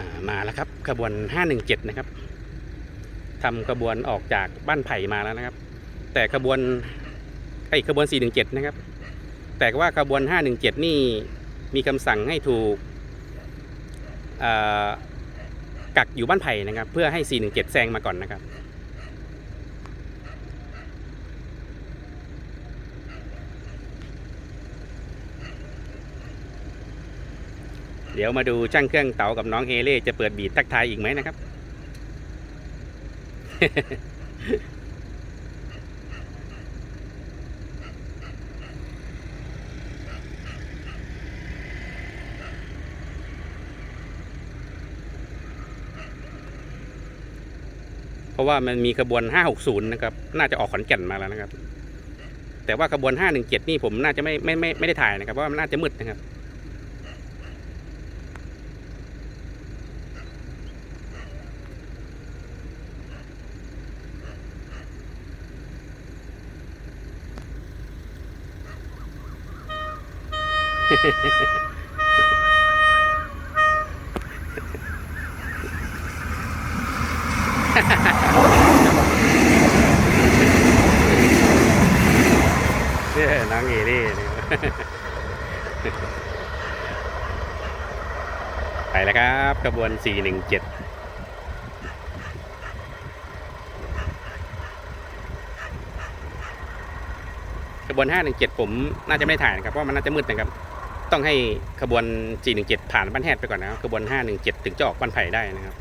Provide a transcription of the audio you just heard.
ามาแล้วครับขบวน 517 นะครับทำขบวนออกจากบ้านไผ่มาแล้วนะครับ แต่ขบวนไอ้ยขบวน 417 นะครับ แต่ว่าขบวน 517 นี่มีคำสั่งให้ถูกกักอยู่บ้านไผ่นะครับ เพื่อให้ 417 แซงมาก่อนนะครับ เดี๋ยวมาดูช่างเครื่องเต๋ากับน้องเอเล่จะเปิดบีดทักทายอีกไหมนะครับ เพราะว่ามันมีขบวน 560 นะครับ น่าจะออกขอนแก่นมาแล้วนะครับ แต่ว่าขบวน 517 นี่ผมน่าจะไม่ไม่ไม่ไม่ได้ถ่ายนะครับเพราะว่ามันน่าจะมืดนะครับ เนี่ยน้องเอเล่เนี่ไปแล้วครับขบวน 417ขบวน517 ผมน่าจะไม่ได้ถ่ายนะครับเพราะมันน่าจะมืดนะครับ ต้องให้ขบวน 417 ผ่านบ้านแฮดไปก่อนนะครับขบวน 517 ถึงจะออกบ้านไผ่ได้นะครับ